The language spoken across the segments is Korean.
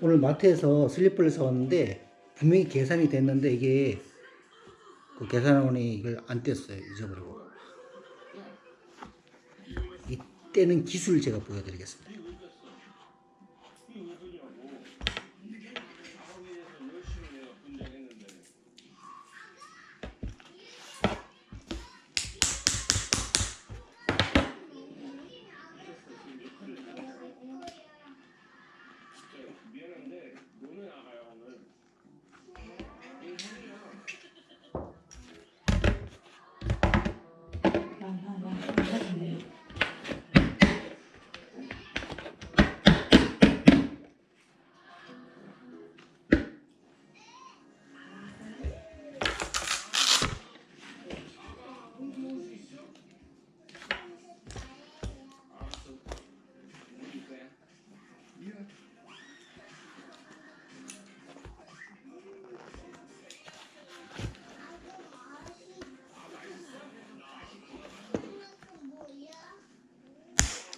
오늘 마트에서 슬리퍼를 사왔는데 분명히 계산이 됐는데 이게 그 계산원이 이걸 안 뗐어요. 잊어버리고. 이 떼는 기술을 제가 보여드리겠습니다.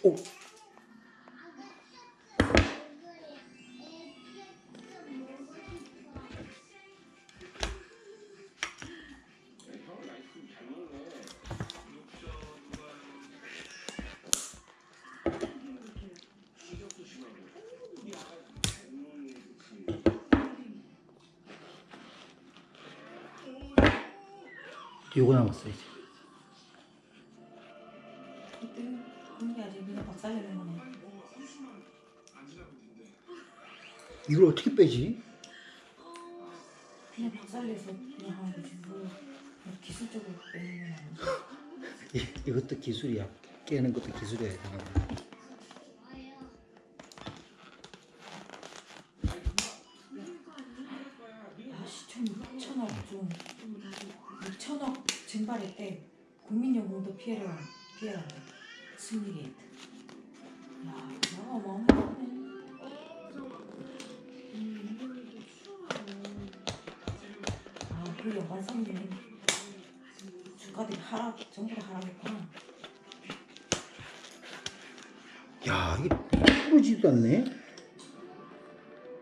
오! 요거 남았어요 이제. 그냥 박살내는 거네. 이걸 어떻게 빼지? 그냥 박살내서 그냥 하는 거지. 뭐 기술적으로 빼는 건 아니지. 이- 이것도 기술이야. 깨는 것도 기술이야. 생각보다. 야, 시총 6천억 좀 6천억 증발할 때 국민연금도 피해를 피해라. 승리 게이트. 야, 내가 어마어마하네. 아, 그 연관성이 주가들이 하락, 전부 다 하락했구나. 야, 이게 부러지지도 않네.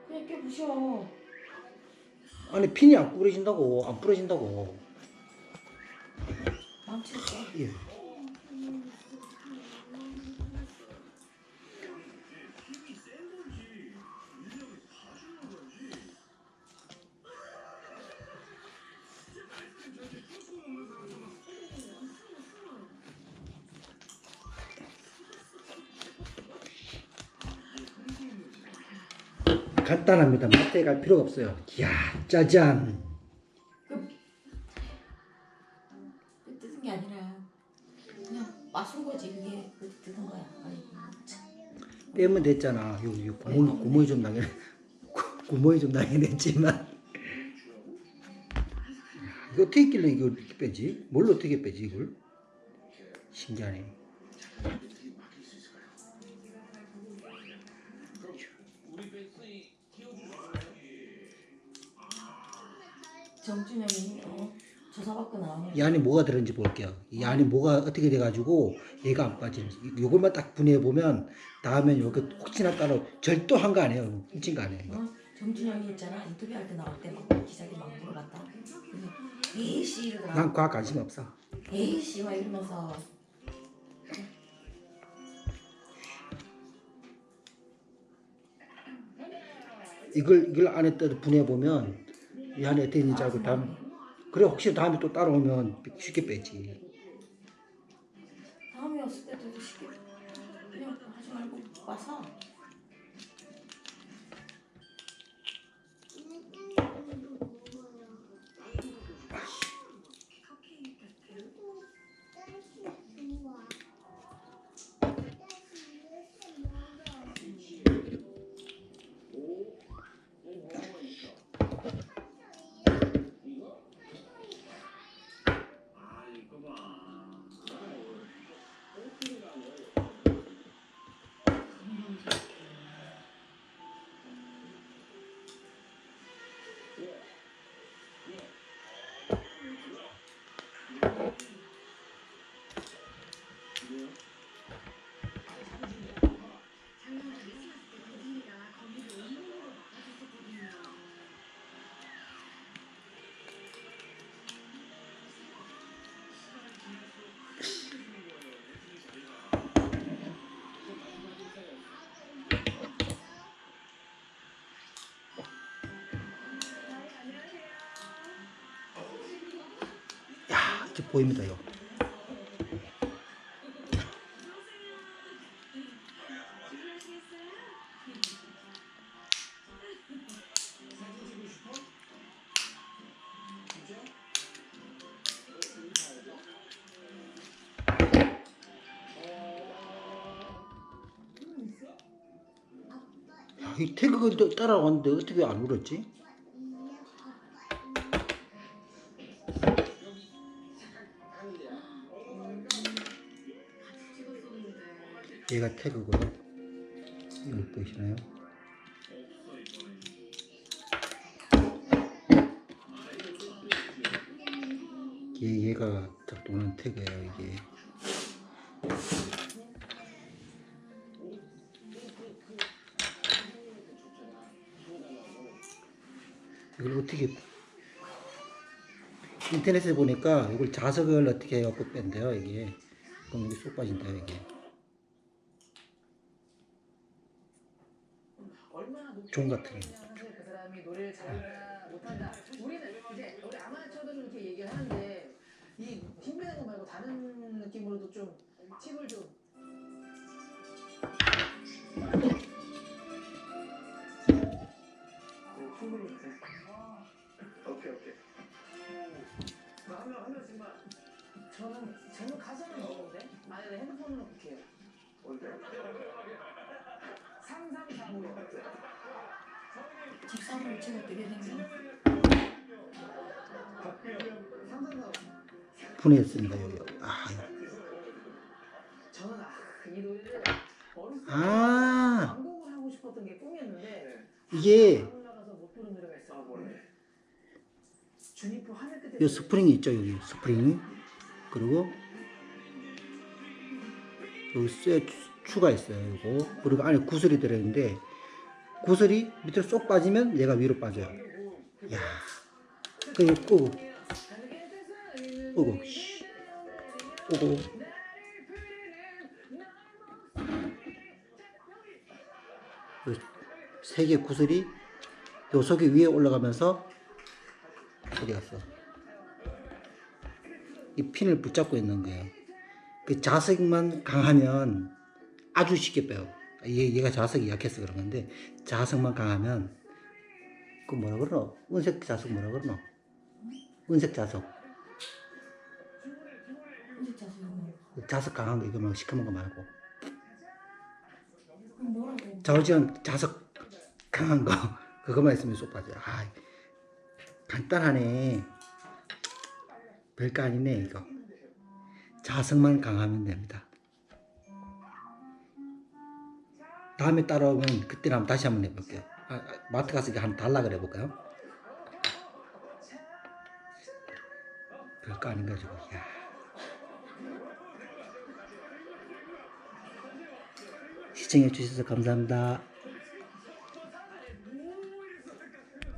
그냥 깨부셔. 아니 핀이 안 부러진다고, 안 부러진다고. 망칠게. 예. 간단합니다. 마트에 갈 필요가 없어요. 이야, 짜잔. 그 뜯은 게 아니라 그냥 마순 거지 그게 그 뜯은 거야. 아이고 참. 빼면 됐잖아. 여기 구멍, 구멍이 좀 나긴, 구멍이 좀 나긴 했지만. 야, 이거 어떻게 했길래 이걸 이렇게 빼지? 뭘 어떻게 빼지, 이걸? 신기하네. 정준영이 어, 조사받고 나오면 이 안에 뭐가 들었는지 볼게요. 이 안에 뭐가 어떻게 돼가지고 얘가 안 빠지는지. 요것만 딱 분해해 보면 다음엔 요거 혹시나 따로 절도한 거 아니에요. 훔친 거 아니에요. 이거. 어? 정준영이 있잖아 인터뷰 할 때 나올 때 막 기자들이 막 물어봤다. 에이씨 이러더라. 난 과학 관심 없어. 에이씨 막 이러면서 이걸 이걸 안에 떠 분해해 보면 이 안에 어떻게 있는지 알고 다음 그래 혹시 다음에 또 따라오면 쉽게 빼지. 다음에 왔을 때도 쉽게 그냥 하지 말고 와서 저 보입니다 요. 야, 이또 따라왔는데 어떻게 안 울었지? 얘가 태그고요. 이거 보이시나요? 얘, 얘가 작동하는 태그예요, 이게. 이걸 어떻게 인터넷에 보니까 이걸 자석을 어떻게 해갖고 뺀대요 이게 그럼 이게 쏙 빠진다 이게 종 같은 거. 그 사람이 노래를 잘한다 못한다. 우리는 이제 우리 아마추어들은 이렇게 얘기를 하는데 이 힘내는 거 말고 다른 느낌으로도 좀 팁을 좀. 오케이 오케이. 한명 한 명씩만. 저는 저는 가사는 모르는데 만약에 핸드폰으로 볼게요. 3345요. 집사람을 제가 드려내면 3345. 분해했습니다 여기 아, 저는 아, 이 노래를 어렸을 때아 하고 싶었던 게 꿈이었는데 이게 안 올라가서 못 부른 노래가 있어. 주니프 하늘 끝에. 요 스프링이 있죠 여기 스프링 그리고 여기 쇠 추가 있어요 이거 그리고 안에 구슬이 들어있는데 구슬이 밑으로 쏙 빠지면 얘가 위로 빠져요 야 그리고 끄고. 끄고 세개 구슬이 요 속이 위에 올라가면서 어디 갔어? 이 핀을 붙잡고 있는 거예요. 그 자석만 강하면 아주 쉽게 빼요. 얘, 얘가 자석이 약해서 그런 건데 자석만 강하면 그 뭐라 그러노? 은색 자석 뭐라 그러노? 은색 자석. 자석 강한 거 이거 말고 시커먼 거 말고. 자오지간 자석 강한 거 그거만 있으면 쏙 빠져요. 아, 간단하네. 별거 아니네 이거. 자석만 강하면 됩니다. 다음에 따라오면 그때 한번 다시 한번 해볼게요. 아, 아, 마트 가서 이제 한번 달라 그래 볼까요? 별거 아닌가 저거. 야. 시청해 주셔서 감사합니다.